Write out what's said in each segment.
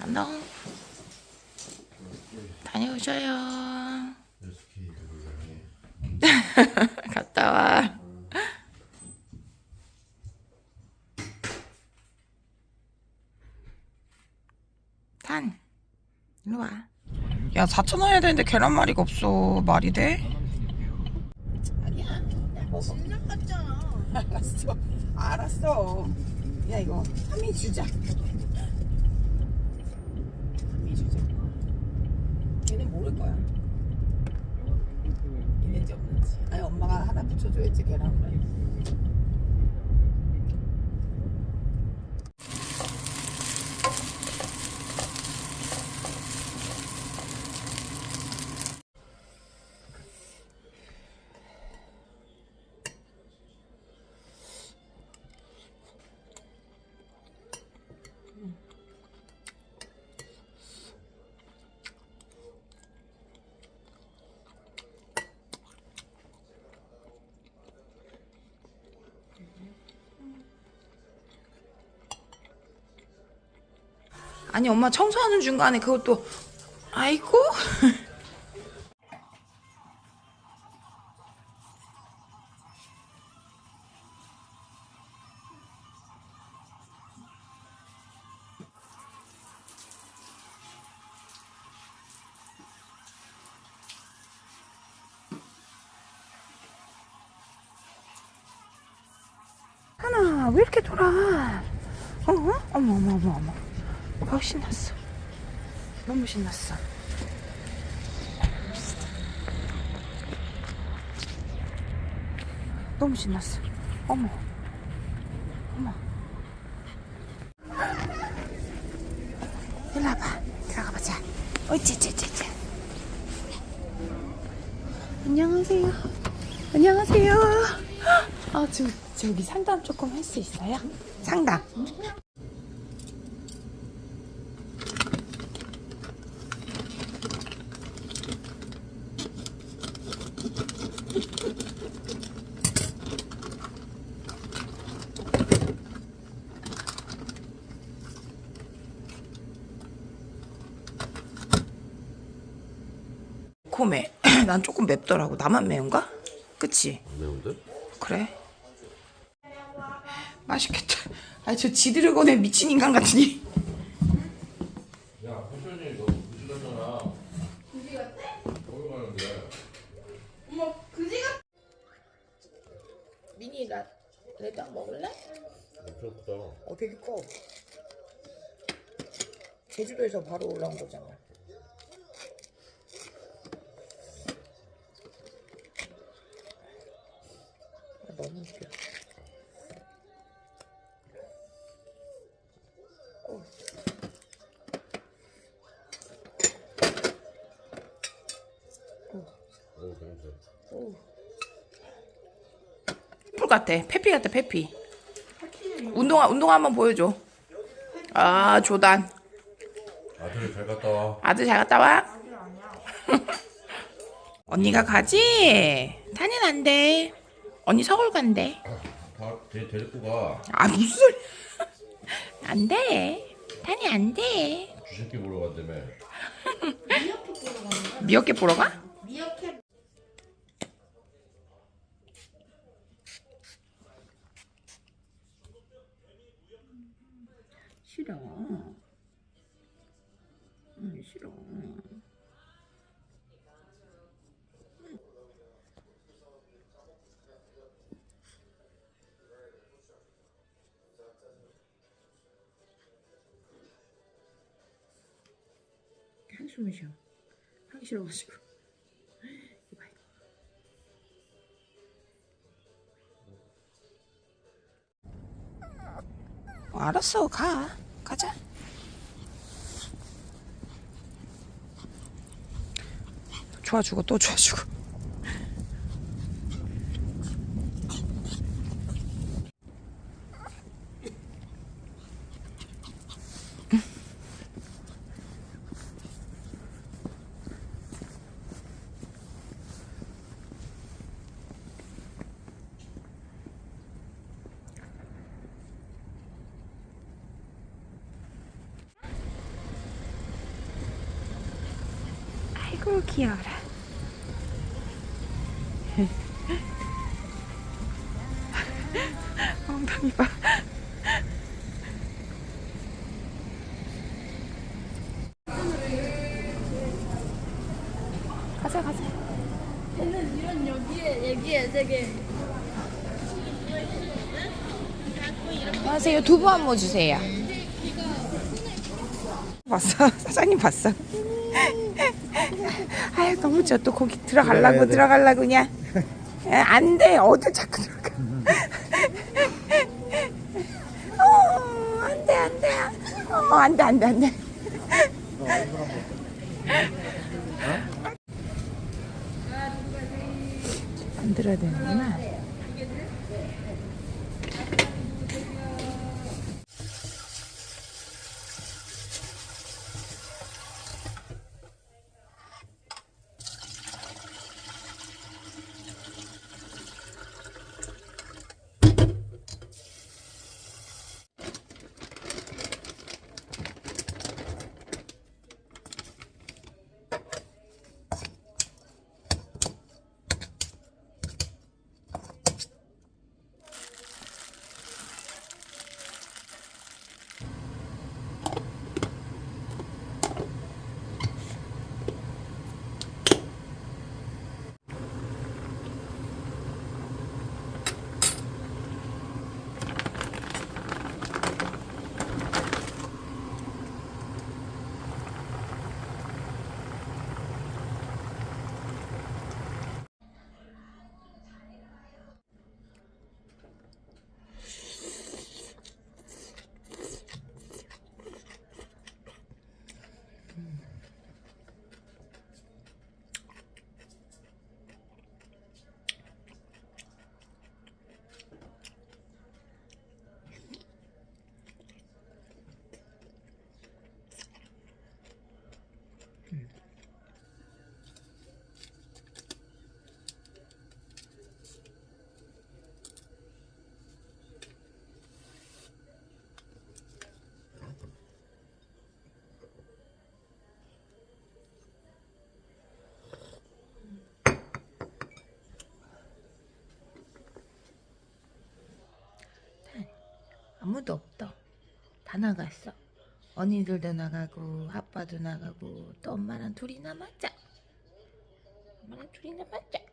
안녕. 다녀오셔요. 갔다 와. 탄, 일로 와. 야, 4천 원 해야 되는데 계란말이가 없어. 말이 돼? 아니야. 신장 같잖아. 알았어. 알았어. 야, 이거 한미 주자. 한미 주자. 걔는 모를 거야. 있는지 없는지. 아니, 엄마가 하나 붙여줘야지, 계란 후라이. 아니, 엄마 청소하는 중간에 그것도, 아이고. 하나, 왜 이렇게 돌아? 어? 어머, 어머, 어머, 어머. 어, 신났어. 너무 신났어. 너무 신났어. 어머. 어머. 일로 와봐. 들어가 보자. 어찌 찌 찌 찌. 안녕하세요. 안녕하세요. 아, 저, 저기 상담 조금 할 수 있어요? 상담. 코매. 난 조금 맵더라고. 나만 매운가? 그치? 매운데? 그래? 맛있겠다. 아니 저 지드래곤에 미친 인간 같으니. 야, 패션이 너무 무시하잖아. 그지 같대? 거기 가는데. 미니 라 레드 먹을래? 엄청 크다. 어 되게 커. 제주도에서 바로 올라온 거잖아. 아, 풀 같아. 페피 같아. 페피. 운동화 운동화 한번 보여줘. 아 조단. 아들이 잘 갔다 와. 아들 잘 갔다 와. 언니가 가지. 타는 안 돼. 언니 서울 간대. 다 데, 데리고 가. 아 무슨 소리? 안 돼. 탄이 안 돼. 주새끼 보러 간다며. 미역캣 보러 가? 미역캣 싫어. 응, 싫어. 한숨을 쉬어. 하기 싫어가지고. 이봐, 이거. 어, 알았어, 가. 가자. 좋아주고 또 좋아주고. 아이고 귀여워라. 엉덩이 봐. 가자 가자. 이런 여기에 여기에 되게 안녕하세요. 두부 한 모 주세요. 봤어? 사장님 봤어? 너무 좋아. 또 거기 들어가려고 들어가려고 그냥. 안 돼 어딜 자꾸 들어가. 어 안 돼 안 돼. 어 안 돼 안 돼 안돼. 만들어야 되는구나. 아무도 없다. 다 나갔어. 언니들도 나가고 아빠도 나가고 또 엄마랑 둘이 남았자. 엄마랑 둘이 남았자.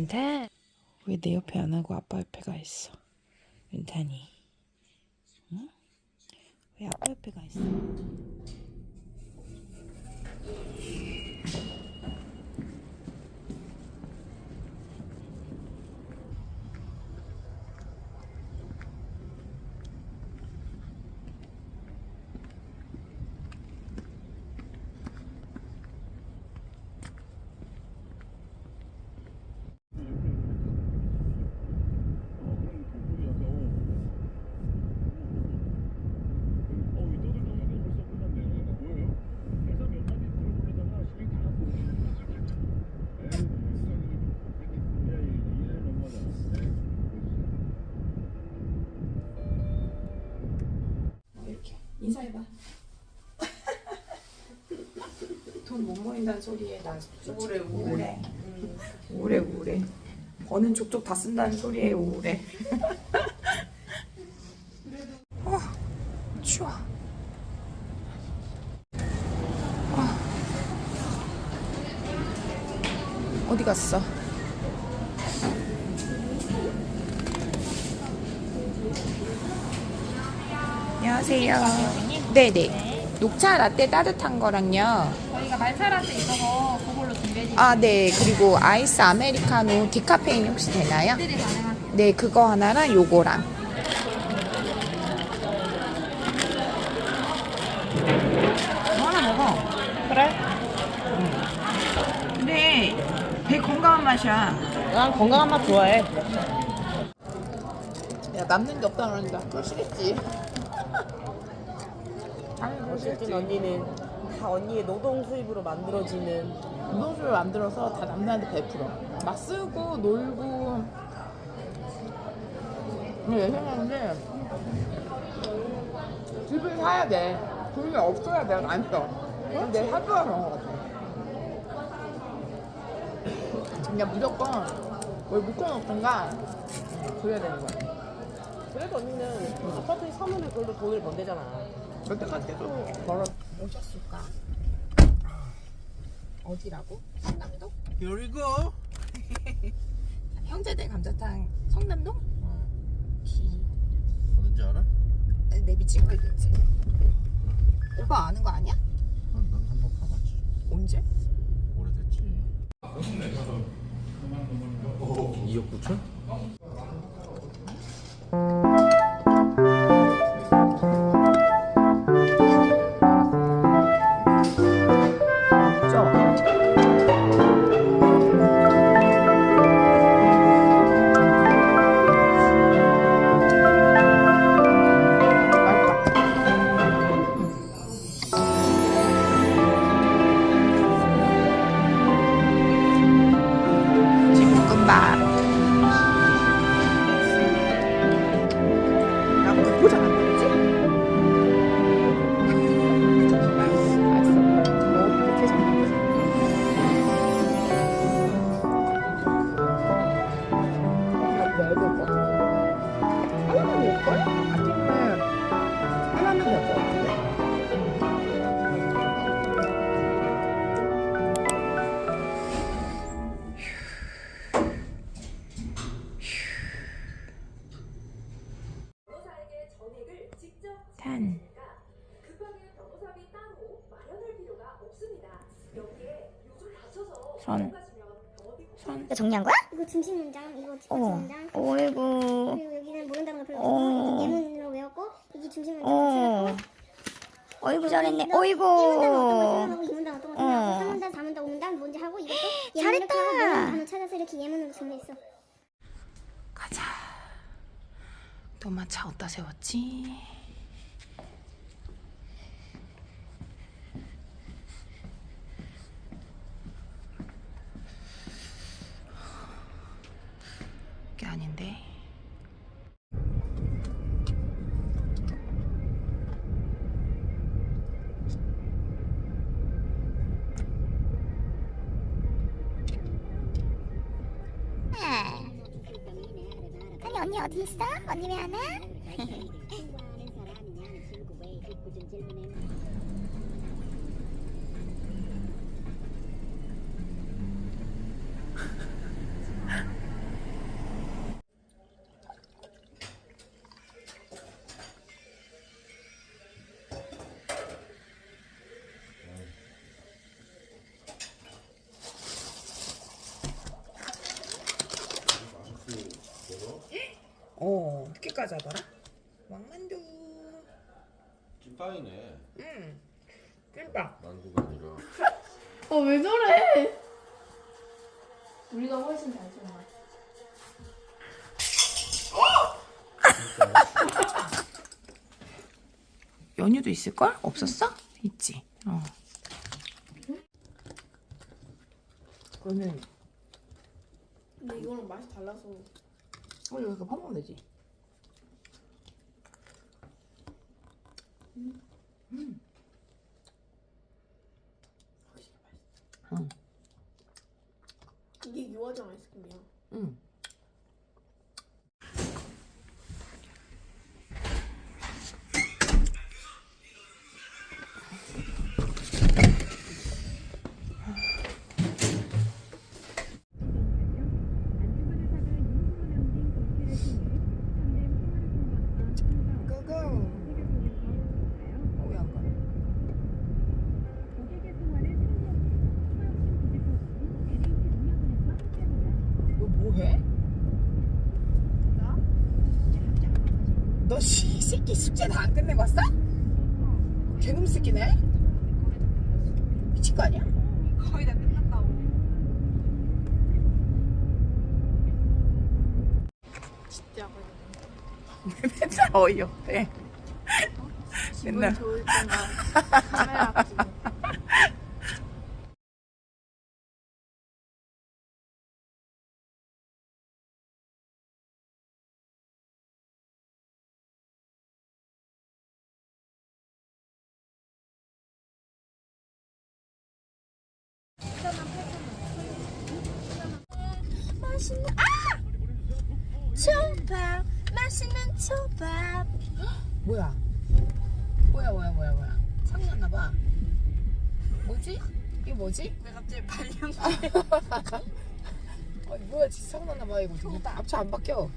윤탄 왜 내 옆에 안 하고 아빠 옆에 가 있어? 윤탄이 응? 왜 아빠 옆에 가 있어 인사해봐. 돈 못 모인다는 소리에 나 우울해 우울해. 우울해 우울해. 버는 족족 다 쓴다는 소리에 우울해. 어 추워. 어. 어디 갔어? 안녕하세요. 네네. 녹차 라떼 따뜻한 거랑요. 저희가 말차라떼 있어서 그걸로 준비해 아, 네. 그리고 아이스 아메리카노 디카페인 혹시 되나요? 드릴 가능하세요. 네, 그거 하나랑 요거랑. 뭐 하나 먹어. 그래? 근데 되게 건강한 맛이야. 난 건강한 맛 좋아해. 야, 남는 게 없다 그러니까 그러시겠지. 아니 어쨌든. 언니는 다 언니의 노동 수입으로 만들어지는 운동수를 만들어서 다 남자한테 베풀어. 막 쓰고 놀고. 근데 내 생각인데 집을 사야 돼. 돈이 없어야 내가 안 써. 내 사주가 그런 것 같아. 그냥 무조건 뭘 묶어놓든가 응, 그래야 되는 거야. 그래도 언니는 아파트 사면에 그걸로 돈을 번대잖아 여태까지 계속 벌어. 오셨을까? 어디라고? 성남동? 여리고 형제들 감자탕 성남동? 기. 어딘지 알아? 내 미친 거 있지. 오빠 아는 거 아니야? 난 한번 가봤지 언제? 오래됐지 2억 9천? 손. 이거 정리한 거야? 이거 중심 문장, 이거 뒷받침 어. 문장, 어이구. 그리고 여기는 모른다는 걸 별로 어. 없고 이게 예문으로 외웠고 이게 중심 문장 어. 어이구 잘했네. 이 문장 어떤 거 어이구. 생각하고 이 문장 어떤 거 어. 생각하고 3문단, 4문단, 5문단 뭔지 하고 이것도 예문 이렇게 잘했다. 모르는 단어 찾아서 이렇게 예문으로 정리했어. 가자. 너만 차 어디다 세웠지? 언니 어디 있어? 언니 왜 안 와? 어, 늦게까지 하더라? 왕만두. 찐빵이네 응. 찐빵. 만두가 아니라 어 왜 저래? 우리가 훨씬 잘 줬나? 연유도 있을걸? 없었어? 있지. 어. 그러면 근데 이거는 맛이 달라서 어, 여기서 퍼먹으면 되지. 이게 유화정 아이스크림이야. 응. 고고. 어, 왜안 가? 너 뭐해? 너 씨, 이 새끼 숙제 다 안 끝내고 왔어? 개놈 새끼네? 미친 거 아니야? 거의 다 끝났다고. 진짜 맨날 어이없대. 기분 맨날. 좋을 때만 카메라 찍고. 맛있는 아! 초밥 맛있는 초밥. 뭐야? 뭐야 뭐야 뭐야 뭐야. 상났나 봐. 뭐지? 이게 뭐지? 왜 갑자기 발령? 아니 뭐야 진짜 상났나 봐 이거. 앞차 안 바뀌어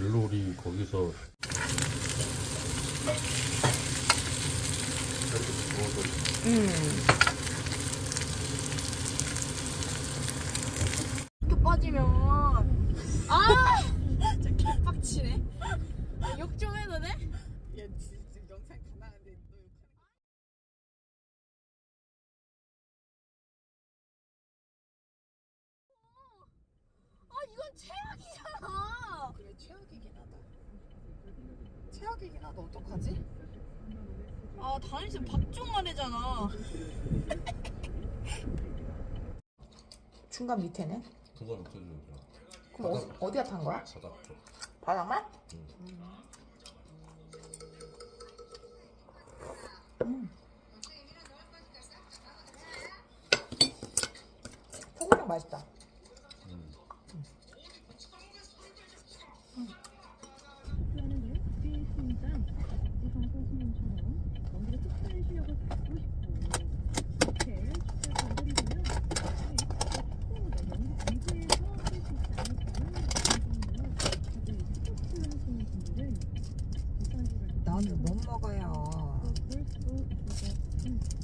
글로리 거기서 이렇게 빠지면 아 진짜 개빡치네. 욕 좀 해도 돼? 야 지금 영상 다 나가는데 너 욕하는 아 이건. 그래 최악이긴 하다 최악이긴 하다 어떡하지? 아 다니엘 박종아래잖아. 중간 밑에네 그거 없어지는 거야. 그럼 어, 어디가 탄 거야? 바닥 쪽. 바닥만? 음. 소금장 맛있다. 음. Thank you.